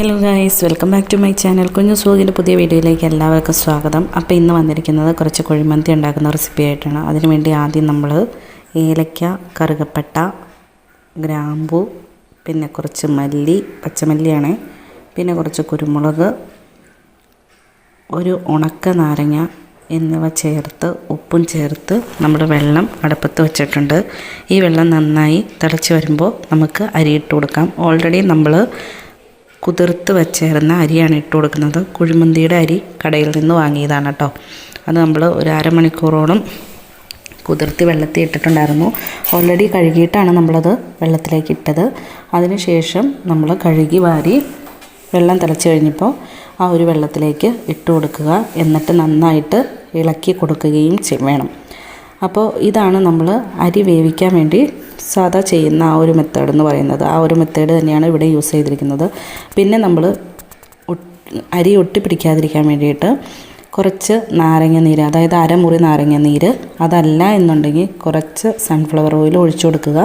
Hello guys welcome back to my channel കുഞ്ഞു സുഖിന്റെ പുതിയ വീഡിയോയിലേക്ക് എല്ലാവർക്കും സ്വാഗതം. അപ്പോൾ ഇന്ന് വന്നിരിക്കുന്നത് കുറച്ച് കുഴിമന്തി ഉണ്ടാക്കുന്ന റെസിപ്പി ആയിട്ടാണ്. അതിനുവേണ്ടി ആദ്യം നമ്മൾ ഏലക്ക കറുകപ്പട്ട ഗ്രാമ്പു പിന്നെ കുറച്ച് മല്ലി പച്ചമല്ലിയാണ്. പിന്നെ കുറച്ച് കുരുമുളക് ഒരു ഉണക്ക നാരങ്ങ എന്നിവ ചേർത്ത് ഉപ്പും ചേർത്ത് നമ്മൾ വെള്ളം അടുപ്പത്ത് വെച്ചിട്ടുണ്ട്. ഈ വെള്ളം നന്നായി തിളച്ച് വരുമ്പോൾ നമുക്ക് അരിയിട്ട് കൊടുക്കാം. ഓൾറെഡി നമ്മൾ കുതിർത്ത് വെച്ചേരുന്ന അരിയാണ് ഇട്ട് കൊടുക്കുന്നത്. കുഴിമന്തിയുടെ അരി കടയിൽ നിന്ന് വാങ്ങിയതാണ് കേട്ടോ അത് നമ്മൾ ഒരു അരമണിക്കൂറോളം കുതിർത്തി വെള്ളത്തിൽ ഇട്ടിട്ടുണ്ടായിരുന്നു. ഓൾറെഡി കഴുകിയിട്ടാണ് നമ്മളത് വെള്ളത്തിലേക്ക് ഇട്ടത്. അതിനുശേഷം നമ്മൾ കഴുകി വാരി വെള്ളം തിളച്ച് കഴിഞ്ഞപ്പോൾ ആ ഒരു വെള്ളത്തിലേക്ക് ഇട്ട് കൊടുക്കുക. എന്നിട്ട് നന്നായിട്ട് ഇളക്കി കൊടുക്കുകയും വേണം. അപ്പോൾ ഇതാണ് നമ്മൾ അരി വേവിക്കാൻ വേണ്ടി സാധാ ചെയ്യുന്ന ആ ഒരു മെത്തേഡ് എന്ന് പറയുന്നത്. ആ ഒരു മെത്തേഡ് തന്നെയാണ് ഇവിടെ യൂസ് ചെയ്തിരിക്കുന്നത്. പിന്നെ നമ്മൾ അരി ഒട്ടിപ്പിടിക്കാതിരിക്കാൻ വേണ്ടിയിട്ട് കുറച്ച് നാരങ്ങ നീര് അതായത് അരമുറി നാരങ്ങ നീര് അതല്ല എന്നുണ്ടെങ്കിൽ കുറച്ച് സൺഫ്ലവർ ഓയിൽ ഒഴിച്ചു കൊടുക്കുക.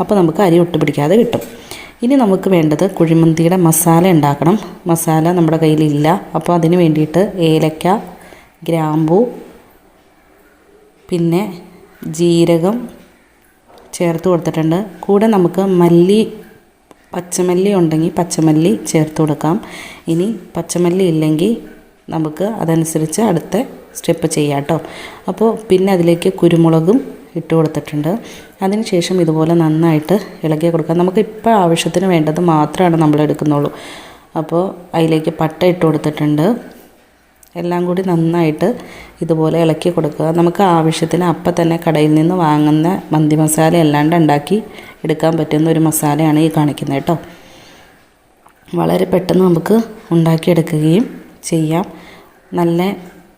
അപ്പോൾ നമുക്ക് അരി ഒട്ടിപ്പിടിക്കാതെ കിട്ടും. ഇനി നമുക്ക് വേണ്ടത് കുഴിമന്തിയുടെ മസാല ഉണ്ടാക്കണം. മസാല നമ്മുടെ കയ്യിലില്ല. അപ്പോൾ അതിന് വേണ്ടിയിട്ട് ഏലക്ക ഗ്രാമ്പു പിന്നെ ജീരകം ചേർത്ത് കൊടുത്തിട്ടുണ്ട്. കൂടെ നമുക്ക് മല്ലി പച്ചമല്ലി ഉണ്ടെങ്കിൽ പച്ചമല്ലി ചേർത്ത് കൊടുക്കാം. ഇനി പച്ചമല്ലി ഇല്ലെങ്കിൽ നമുക്ക് അതനുസരിച്ച് അടുത്ത സ്റ്റെപ്പ് ചെയ്യാം കേട്ടോ അപ്പോൾ പിന്നെ അതിലേക്ക് കുരുമുളകും ഇട്ട് കൊടുത്തിട്ടുണ്ട്. അതിനുശേഷം ഇതുപോലെ നന്നായിട്ട് ഇളക്കി കൊടുക്കാം. നമുക്ക് ഇപ്പോൾ ആവശ്യത്തിന് വേണ്ടത് മാത്രമാണ് നമ്മൾ എടുക്കുന്നുള്ളൂ. അപ്പോൾ അതിലേക്ക് പട്ട ഇട്ട് കൊടുത്തിട്ടുണ്ട്. എല്ലാം കൂടി നന്നായിട്ട് ഇതുപോലെ ഇളക്കി കൊടുക്കുക. നമുക്ക് ആവശ്യത്തിന് അപ്പം തന്നെ കടയിൽ നിന്ന് വാങ്ങുന്ന മന്തി മസാല അല്ലാണ്ട് ഉണ്ടാക്കി എടുക്കാൻ പറ്റുന്ന ഒരു മസാലയാണ് ഈ കാണിക്കുന്നത് കേട്ടോ. വളരെ പെട്ടെന്ന് നമുക്ക് ഉണ്ടാക്കിയെടുക്കുകയും ചെയ്യാം. നല്ല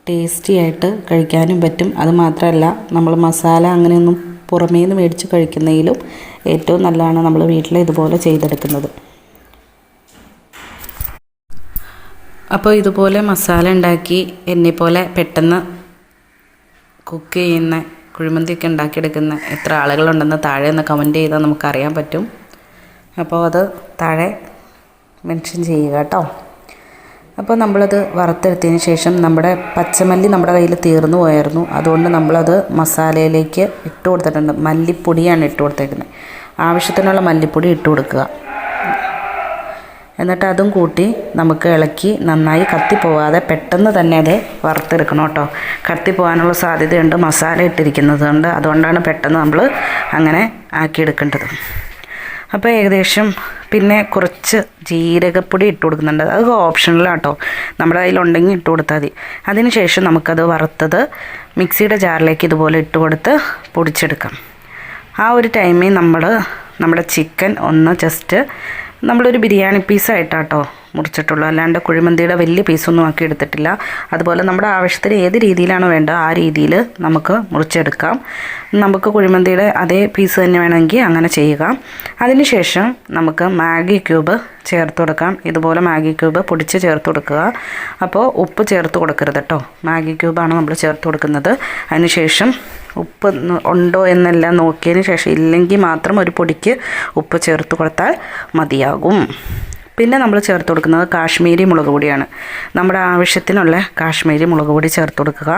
ടേസ്റ്റി ആയിട്ട് കഴിക്കാനും പറ്റും. അത് മാത്രമല്ല നമ്മൾ മസാല അങ്ങനെയൊന്നും പുറമേ നിന്ന് മേടിച്ച് കഴിക്കുന്നതിലും ഏറ്റവും നല്ലതാണ് നമ്മൾ വീട്ടിൽ ഇതുപോലെ ചെയ്തെടുക്കുന്നത്. അപ്പോൾ ഇതുപോലെ മസാല ഉണ്ടാക്കി എന്നെപ്പോലെ പെട്ടെന്ന് കുക്ക് ചെയ്യുന്ന കുഴിമന്തിയൊക്കെ ഉണ്ടാക്കിയെടുക്കുന്ന എത്ര ആളുകളുണ്ടെന്ന് താഴെ ഒന്ന് കമന്റ് ചെയ്താൽ നമുക്കറിയാൻ പറ്റും. അപ്പോൾ അത് താഴെ മെൻഷൻ ചെയ്യുക കേട്ടോ. അപ്പോൾ നമ്മളത് വറുത്തെടുത്തതിന് ശേഷം നമ്മുടെ പച്ചമല്ലി നമ്മുടെ കയ്യിൽ തീർന്നു പോയായിരുന്നു. അതുകൊണ്ട് നമ്മളത് മസാലയിലേക്ക് ഇട്ട് കൊടുത്തിട്ടുണ്ട്. മല്ലിപ്പൊടിയാണ് ഇട്ട് കൊടുത്തേക്കുന്നത്. ആവശ്യത്തിനുള്ള മല്ലിപ്പൊടി ഇട്ട് കൊടുക്കുക. എന്നിട്ട് അതും കൂട്ടി നമുക്ക് ഇളക്കി നന്നായി കത്തിപ്പോവാതെ പെട്ടെന്ന് തന്നെ അത് വറുത്തെടുക്കണം കേട്ടോ. കത്തിപ്പോവാനുള്ള സാധ്യതയുണ്ട് മസാല ഇട്ടിരിക്കുന്നത് കൊണ്ട് അതുകൊണ്ടാണ് പെട്ടെന്ന് നമ്മൾ അങ്ങനെ ആക്കിയെടുക്കേണ്ടത്. അപ്പോൾ ഏകദേശം പിന്നെ കുറച്ച് ജീരകപ്പൊടി ഇട്ട് കൊടുക്കുന്നുണ്ട്. അത് ഓപ്ഷണലാട്ടോ നമ്മുടെ കയ്യിലുണ്ടെങ്കിൽ ഇട്ട് കൊടുത്താൽ മതി. അതിന് ശേഷം നമുക്കത് വറുത്തത് മിക്സിയുടെ ജാറിലേക്ക് ഇതുപോലെ ഇട്ട് കൊടുത്ത് പൊടിച്ചെടുക്കാം. ആ ഒരു ടൈമിൽ നമ്മൾ നമ്മുടെ ചിക്കൻ ഒന്ന് ജസ്റ്റ് നമ്മളൊരു ബിരിയാണി പീസായിട്ടാട്ടോ മുറിച്ചിട്ടുള്ളൂ. അല്ലാണ്ട് കുഴിമന്തിയുടെ വലിയ പീസൊന്നും ആക്കി എടുത്തിട്ടില്ല. അതുപോലെ നമ്മുടെ ആവശ്യത്തിന് ഏത് രീതിയിലാണ് വേണ്ടത് ആ രീതിയിൽ നമുക്ക് മുറിച്ചെടുക്കാം. നമുക്ക് കുഴിമന്തിയുടെ അതേ പീസ് തന്നെ വേണമെങ്കിൽ അങ്ങനെ ചെയ്യുക. അതിനുശേഷം നമുക്ക് മാഗി ക്യൂബ് ചേർത്ത് കൊടുക്കാം. ഇതുപോലെ മാഗി ക്യൂബ് പൊടിച്ച് ചേർത്ത് കൊടുക്കുക. അപ്പോൾ ഉപ്പ് ചേർത്ത് കൊടുക്കരുത് കേട്ടോ. മാഗി ക്യൂബാണ് നമ്മൾ ചേർത്ത് കൊടുക്കുന്നത്. അതിനുശേഷം ഉപ്പ് ഉണ്ടോ എന്നെല്ലാം നോക്കിയതിന് ശേഷം ഇല്ലെങ്കിൽ മാത്രം ഒരു പൊടിക്ക് ഉപ്പ് ചേർത്ത് കൊടുത്താൽ മതിയാകും. പിന്നെ നമ്മൾ ചേർത്ത് കൊടുക്കുന്നത് കാശ്മീരി മുളക് പൊടിയാണ്. നമ്മുടെ ആവശ്യത്തിനുള്ള കാശ്മീരി മുളക് പൊടി ചേർത്ത് കൊടുക്കുക.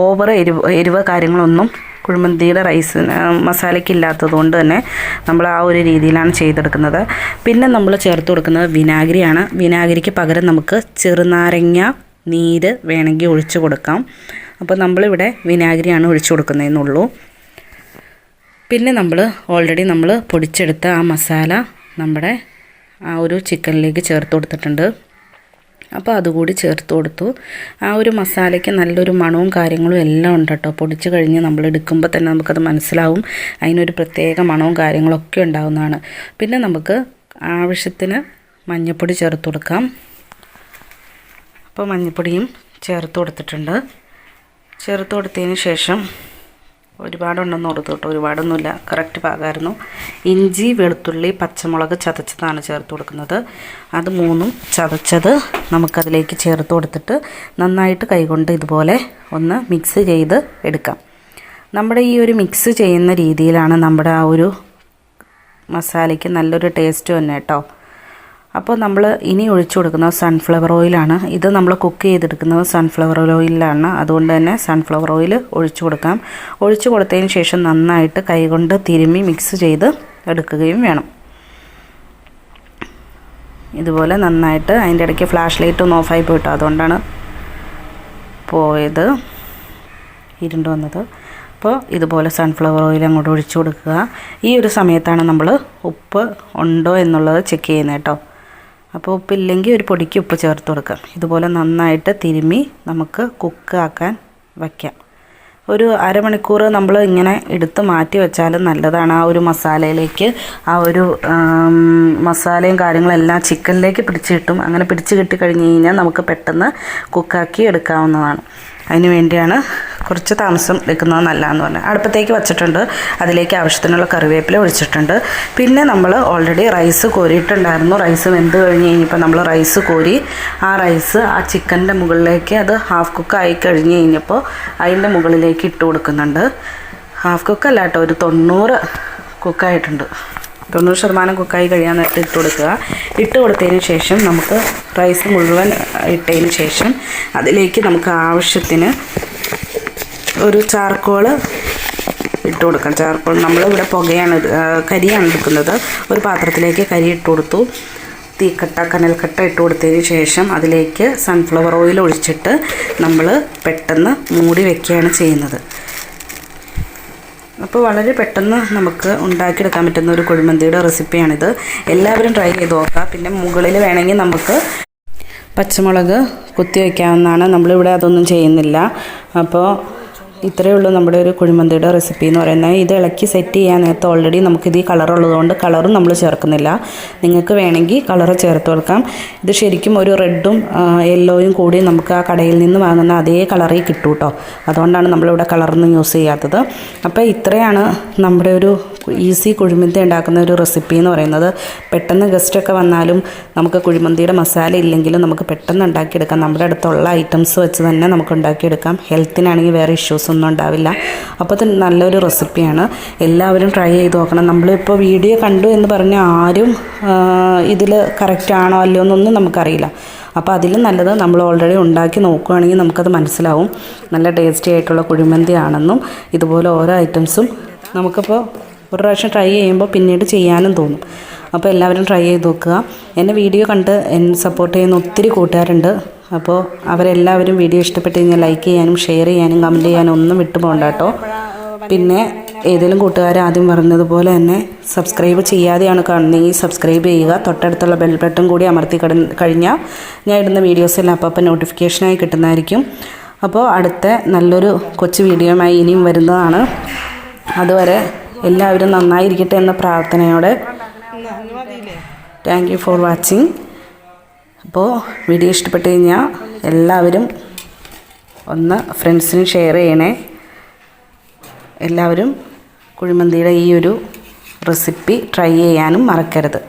ഓവർ എരിവ് എരിവ് കാര്യങ്ങളൊന്നും കുഴിമന്തിയുടെ റൈസ് മസാലയ്ക്ക് ഇല്ലാത്തത് കൊണ്ട് തന്നെ നമ്മൾ ആ ഒരു രീതിയിലാണ് ചെയ്തെടുക്കുന്നത്. പിന്നെ നമ്മൾ ചേർത്ത് കൊടുക്കുന്നത് വിനാഗിരിയാണ്. വിനാഗിരിക്ക് പകരം നമുക്ക് ചെറുനാരങ്ങ നീര് വേണമെങ്കിൽ ഒഴിച്ചു കൊടുക്കാം. അപ്പോൾ നമ്മളിവിടെ വിനാഗിരിയാണ് ഒഴിച്ചു കൊടുക്കുന്നതെന്നുള്ളൂ പിന്നെ നമ്മൾ ഓൾറെഡി നമ്മൾ പൊടിച്ചെടുത്ത ആ മസാല നമ്മുടെ ആ ഒരു ചിക്കനിലേക്ക് ചേർത്ത് കൊടുത്തിട്ടുണ്ട്. അപ്പോൾ അതുകൂടി ചേർത്ത് കൊടുത്തു. ആ ഒരു മസാലയ്ക്ക് നല്ലൊരു മണവും കാര്യങ്ങളും എല്ലാം ഉണ്ട് കേട്ടോ. പൊടിച്ച് കഴിഞ്ഞ് നമ്മൾ എടുക്കുമ്പോൾ തന്നെ നമുക്കത് മനസ്സിലാവും. അതിനൊരു പ്രത്യേക മണവും കാര്യങ്ങളൊക്കെ ഉണ്ടാകുന്നതാണ് പിന്നെ നമുക്ക് ആവശ്യത്തിന് മഞ്ഞൾപ്പൊടി ചേർത്ത് കൊടുക്കാം. അപ്പോൾ മഞ്ഞൾപ്പൊടിയും ചേർത്ത് കൊടുത്തിട്ടുണ്ട്. ചേർത്ത് കൊടുത്തതിന് ശേഷം ഒരുപാടുണ്ടെന്ന് ഓർത്ത് കേട്ടോ. ഒരുപാടൊന്നുമില്ല. കറക്റ്റ് പാകമായിരുന്നു ഇഞ്ചി വെളുത്തുള്ളി പച്ചമുളക് ചതച്ചതാണ് ചേർത്ത് കൊടുക്കുന്നത്. അത് മൂന്നും ചതച്ചത് നമുക്കതിലേക്ക് ചേർത്ത് കൊടുത്തിട്ട് നന്നായിട്ട് കൈകൊണ്ട് ഇതുപോലെ ഒന്ന് മിക്സ് ചെയ്ത് എടുക്കാം. നമ്മുടെ ഈ ഒരു മിക്സ് ചെയ്യുന്ന രീതിയിലാണ് നമ്മുടെ ആ ഒരു മസാലയ്ക്ക് നല്ലൊരു ടേസ്റ്റ് തന്നെ കേട്ടോ അപ്പോൾ നമ്മൾ ഇനി ഒഴിച്ചു കൊടുക്കുന്നത് സൺഫ്ലവർ ഓയിലാണ് ഇത് നമ്മൾ കുക്ക് ചെയ്തെടുക്കുന്നത് സൺഫ്ലവർ ഓയിലാണ് അതുകൊണ്ട് തന്നെ സൺഫ്ലവർ ഓയിൽ ഒഴിച്ചു കൊടുക്കാം. ഒഴിച്ചു കൊടുത്തതിന് ശേഷം നന്നായിട്ട് കൈകൊണ്ട് തിരുമ്മി മിക്സ് ചെയ്ത് എടുക്കുകയും വേണം. ഇതുപോലെ നന്നായിട്ട് അതിന്റെ ഇടയ്ക്ക് ഫ്ലാഷ് ലൈറ്റ് ഒന്ന് ഓഫായി പോയിട്ടോ. അതുകൊണ്ടാണ് പോയത്. ഇരുണ്ട് വന്നത്. അപ്പോൾ ഇതുപോലെ സൺഫ്ലവർ ഓയിൽ അങ്ങോട്ട് ഒഴിച്ചു കൊടുക്കുക. ഈ ഒരു സമയത്താണ് നമ്മൾ ഉപ്പ് ഉണ്ടോ എന്നുള്ളത് ചെക്ക് ചെയ്യുന്നത് കേട്ടോ. അപ്പോൾ ഉപ്പില്ലെങ്കിൽ ഒരു പൊടിക്ക് ഉപ്പ് ചേർത്ത് കൊടുക്കാം. ഇതുപോലെ നന്നായിട്ട് തിരുമ്മി നമുക്ക് കുക്ക് ആക്കാൻ വയ്ക്കാം ഒരു അരമണിക്കൂർ നമ്മൾ ഇങ്ങനെ എടുത്ത് മാറ്റി വെച്ചാലും നല്ലതാണ്. ആ ഒരു മസാലയിലേക്ക് ആ ഒരു മസാലയും കാര്യങ്ങളെല്ലാം ചിക്കനിലേക്ക് പിടിച്ച് കിട്ടും. അങ്ങനെ പിടിച്ച് കിട്ടി കഴിഞ്ഞ് കഴിഞ്ഞാൽ നമുക്ക് പെട്ടെന്ന് കുക്കാക്കി എടുക്കാവുന്നതാണ്. അതിന് വേണ്ടിയാണ് കുറച്ച് താമസം എടുക്കുന്നത് നല്ലതെന്ന് പറഞ്ഞാൽ അടുപ്പത്തേക്ക് വച്ചിട്ടുണ്ട്. അതിലേക്ക് ആവശ്യത്തിനുള്ള കറിവേപ്പില ഒഴിച്ചിട്ടുണ്ട്. പിന്നെ നമ്മൾ ഓൾറെഡി റൈസ് കോരിയിട്ടുണ്ടായിരുന്നു. റൈസ് വെന്ത് കഴിഞ്ഞ് കഴിഞ്ഞപ്പോൾ നമ്മൾ റൈസ് കോരി ആ റൈസ് ആ ചിക്കന്റെ മുകളിലേക്ക് അത് ഹാഫ് കുക്ക് ആയി കഴിഞ്ഞ് കഴിഞ്ഞപ്പോൾ അതിന്റെ മുകളിലേക്ക് ഇട്ട് കൊടുക്കുന്നുണ്ട്. ഹാഫ് കുക്ക് കേട്ടോ ഒരു തൊണ്ണൂറ് കുക്കായിട്ടുണ്ട് തൊണ്ണൂറ് ശതമാനം കുക്കായി കഴിയാൻ നേരത്തെ ഇട്ട് കൊടുക്കുക. ഇട്ട് കൊടുത്തതിന് ശേഷം നമുക്ക് റൈസ് മുഴുവൻ ഇട്ടതിന് ശേഷം അതിലേക്ക് നമുക്ക് ആവശ്യത്തിന് ഒരു ചാർക്കോൾ ഇട്ട് കൊടുക്കാം. ചാർക്കോൾ നമ്മളിവിടെ പുകയാണ് കരിയാണ് എടുക്കുന്നത്. ഒരു പാത്രത്തിലേക്ക് കരി ഇട്ട് കൊടുത്തു. തീക്കട്ട കനൽക്കട്ട ഇട്ട് കൊടുത്തതിന് ശേഷം അതിലേക്ക് സൺഫ്ലവർ ഓയിൽ ഒഴിച്ചിട്ട് നമ്മൾ പെട്ടെന്ന് മൂടി വെക്കുകയാണ് ചെയ്യുന്നത്. അപ്പോൾ വളരെ പെട്ടെന്ന് നമുക്ക് ഉണ്ടാക്കിയെടുക്കാൻ പറ്റുന്ന ഒരു കുഴിമന്തിയുടെ റെസിപ്പിയാണിത്. എല്ലാവരും ട്രൈ ചെയ്ത് നോക്കുക. പിന്നെ മുകളിൽ വേണമെങ്കിൽ നമുക്ക് പച്ചമുളക് കുത്തി വയ്ക്കാവുന്നതാണ് നമ്മളിവിടെ അതൊന്നും ചെയ്യുന്നില്ല. അപ്പോൾ ഇത്രയേ ഉള്ളൂ നമ്മുടെ ഒരു കുഴിമന്തിയുടെ റെസിപ്പി എന്ന് പറയുന്നത്. ഇത് ഇളക്കി സെറ്റ് ചെയ്യാൻ നേരത്തെ ഓൾറെഡി നമുക്കിത് ഈ കളർ ഉള്ളതുകൊണ്ട് കളറും നമ്മൾ ചേർക്കുന്നില്ല. നിങ്ങൾക്ക് വേണമെങ്കിൽ കളർ ചേർത്ത് കൊടുക്കാം. ഇത് ശരിക്കും ഒരു റെഡും യെല്ലോയും കൂടി നമുക്ക് ആ കടയിൽ നിന്ന് വാങ്ങുന്ന അതേ കളറിൽ കിട്ടും കേട്ടോ അതുകൊണ്ടാണ് നമ്മളിവിടെ കളറൊന്നും യൂസ് ചെയ്യാത്തത്. അപ്പോൾ ഇത്രയാണ് നമ്മുടെ ഒരു ഈസി കുഴിമന്തി ഉണ്ടാക്കുന്ന ഒരു റെസിപ്പി എന്ന് പറയുന്നത് പെട്ടെന്ന് ഗസ്റ്റൊക്കെ വന്നാലും നമുക്ക് കുഴിമന്തിയുടെ മസാല ഇല്ലെങ്കിലും നമുക്ക് പെട്ടെന്ന് ഉണ്ടാക്കിയെടുക്കാം. നമ്മുടെ അടുത്തുള്ള ഐറ്റംസ് വെച്ച് തന്നെ നമുക്ക് ഉണ്ടാക്കിയെടുക്കാം. ഹെൽത്തിനാണെങ്കിൽ വേറെ ഇഷ്യൂസ് ഒന്നും ഉണ്ടാവില്ല. അപ്പോൾ ഇത് നല്ലൊരു റെസിപ്പിയാണ് എല്ലാവരും ട്രൈ ചെയ്ത് നോക്കണം. നമ്മളിപ്പോൾ വീഡിയോ കണ്ടു എന്ന് പറഞ്ഞാൽ ആരും ഇതിൽ കറക്റ്റ് ആണോ അല്ലയോ എന്നൊന്നും നമുക്കറിയില്ല. അപ്പോൾ അതിലും നല്ലത് നമ്മൾ ഓൾറെഡി ഉണ്ടാക്കി നോക്കുകയാണെങ്കിൽ നമുക്കത് മനസ്സിലാവും. നല്ല ടേസ്റ്റി ആയിട്ടുള്ള കുഴിമന്തി ആണെന്നും ഇതുപോലെ ഓരോ ഐറ്റംസും നമുക്കിപ്പോൾ ഒരു പ്രാവശ്യം ട്രൈ ചെയ്യുമ്പോൾ പിന്നീട് ചെയ്യാനും തോന്നും. അപ്പോൾ എല്ലാവരും ട്രൈ ചെയ്ത് നോക്കുക. എന്റെ വീഡിയോ കണ്ട് എന്നെ സപ്പോർട്ട് ചെയ്യുന്ന ഒത്തിരി കൂട്ടുകാരുണ്ട്. അപ്പോൾ അവരെല്ലാവരും വീഡിയോ ഇഷ്ടപ്പെട്ട് കഴിഞ്ഞാൽ ലൈക്ക് ചെയ്യാനും ഷെയർ ചെയ്യാനും കമന്റ് ചെയ്യാനും ഒന്നും വിട്ടു പോകണ്ട കേട്ടോ. പിന്നെ ഏതെങ്കിലും കൂട്ടുകാർ ആദ്യം പറഞ്ഞതുപോലെ തന്നെ സബ്സ്ക്രൈബ് ചെയ്യാതെയാണ് കാണുന്നതെങ്കിൽ സബ്സ്ക്രൈബ് ചെയ്യുക തൊട്ടടുത്തുള്ള ബെൽ ബട്ടൺ കൂടി അമർത്തി കട കഴിഞ്ഞാൽ ഞാൻ ഇടുന്ന വീഡിയോസെല്ലാം അപ്പം അപ്പം നോട്ടിഫിക്കേഷനായി കിട്ടുന്നതായിരിക്കും. അപ്പോൾ അടുത്ത നല്ലൊരു കൊച്ചു വീഡിയോയുമായി ഇനിയും വരുന്നതാണ്. അതുവരെ എല്ലാവരും നന്നായിരിക്കട്ടെ എന്ന പ്രാർത്ഥനയോടെ താങ്ക് യു ഫോർ വാച്ചിങ് അപ്പോൾ വീഡിയോ ഇഷ്ടപ്പെട്ട് കഴിഞ്ഞാൽ എല്ലാവരും ഒന്ന് ഫ്രണ്ട്സിന് ഷെയർ ചെയ്യണേ. എല്ലാവരും കുഴിമന്തിയുടെ ഈ ഒരു റെസിപ്പി ട്രൈ ചെയ്യാനും മറക്കരുത്.